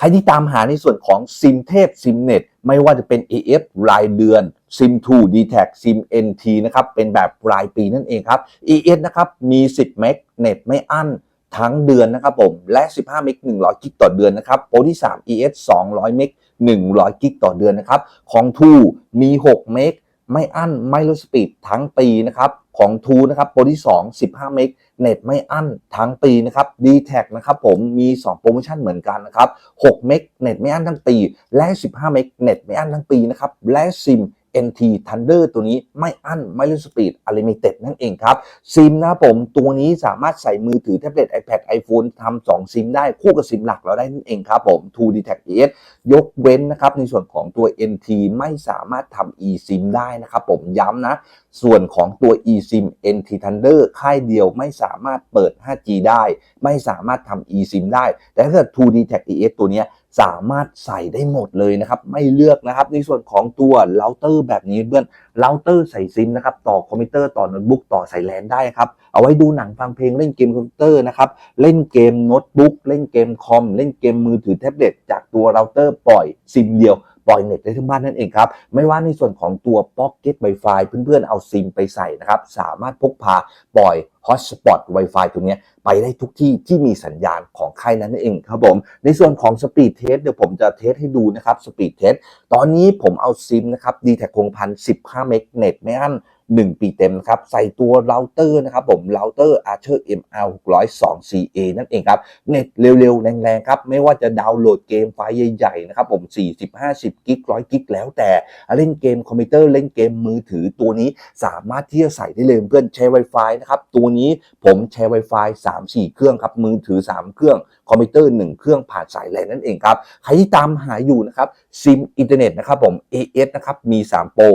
ใครที่ตามหาในส่วนของซิมเทพซิมเน็ตไม่ว่าจะเป็น AF รายเดือนซิม2 d t a c ซิม NT นะครับ เป็นแบบรายปีนั่นเองครับ AS นะครับ มี 10 เมกเน็ตไม่อั้นทั้งเดือนนะครับผม และ 15 เมก100 กิกต่อเดือนนะครับ โปรที่ 3 ES 200 เมก100 กิกต่อเดือนนะครับ ของ 2 มี 6 เมกไม่อั้นไม่ลดสปีดทั้งปีนะครับ ของทูนะครับโปรที่ 2 15 เมกเน็ตไม่อั้นทั้งปีนะครับ d t แทนะครับผมมี 2 โปรโมชั่นเหมือนกันนะครับ 6 เมกเน็ตไม่อั้นทั้งปี และ 15 เมกเน็ตไม่อั้นทั้งปีนะครับ และซิม NT Thunder ตัวนี้ไม่อั้นไม่ลดสปีด Unlimited นั่นเองครับ ซิมนะผมตัวนี้สามารถใส่มือถือแท็บเล็ต iPad iPhone ทำสองซิมได้คู่กับซิมหลักเราได้นั่นเองครับผม2 d t a c ES ยกเว้นนะครับในส่วนของตัว NT ไม่สามารถทำ eSIM ได้นะครับผมย้ำนะ ส่วนของตัว eSIM NT Thunder ค่ายเดียวไม่สามารถเปิด 5G ได้ ไม่สามารถทำ eSIM ได้ แต่ถ้าเกิด 2D Tag ES ตัวเนี้ย สามารถใส่ได้หมดเลยนะครับไม่เลือกนะครับในส่วนของตัวเราเตอร์แบบนี้เพื่อนเราเตอร์ใส่ซิมนะครับต่อคอมพิวเตอร์ต่อโน้ตบุ๊กต่อใส่แลนได้ครับเอาไว้ดูหนังฟังเพลงเล่นเกมคอมพิวเตอร์นะครับเล่นเกมโน้ตบุ๊กเล่นเกมคอมเล่นเกมมือถือแท็บเล็ตจากตัวเราเตอร์ปล่อยซิมเดียว ปล่อยเน็ตได้ทั้งบ้านนั่นเองครับ ไม่ว่าในส่วนของตัว Pocket Wi-Fi เพื่อนๆเอาซิมไปใส่นะครับ สามารถพกพาปล่อย Hotspot Wi-Fi ตรงนี้ไปได้ทุกที่ที่มีสัญญาณของค่ายนั้นนั่นเองครับผม ในส่วนของ Speed Test เดี๋ยวผมจะเทสให้ดูนะครับ Speed Test ตอนนี้ผมเอาซิมนะครับ d t แทคคงพัน15 เมกเน็ตไม่อั้น 1 ปีเต็มนะครับ ใส่ตัวเราเตอร์นะครับผมเราเตอร์ Archer ML 602 CA นั่นเองครับ เน็ตเร็วๆ แรงๆ ครับ ไม่ว่าจะดาวน์โหลดเกมไฟล์ใหญ่ๆ นะครับผม 40 50 กิก100กิกแล้วแต่เล่นเกมคอมพิวเตอร์เล่นเกมมือถือตัวนี้สามารถที่จะใส่ได้เลยเพื่อนใช้ Wi-Fi นะครับตัวนี้ผมใช้ Wi-Fi 3 4 เครื่องครับมือถือ 3 เครื่องคอมพิวเตอร์ 1 เครื่องผ่านสายแลนนั่นเองครับใครที่ตามหาอยู่นะครับซิมอินเทอร์เน็ตนะครับผม AS นะครับมี 3 โปร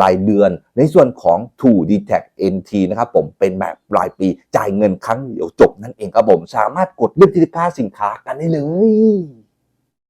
รายเดือน ในส่วนของ t o d t a c NT นะครับผมเป็นแบบรายปีจ่ายเงินครั้งเดียวจบนั่นเองครับผมสามารถกดเลือกที่ค่าสินค้ากันได้เลย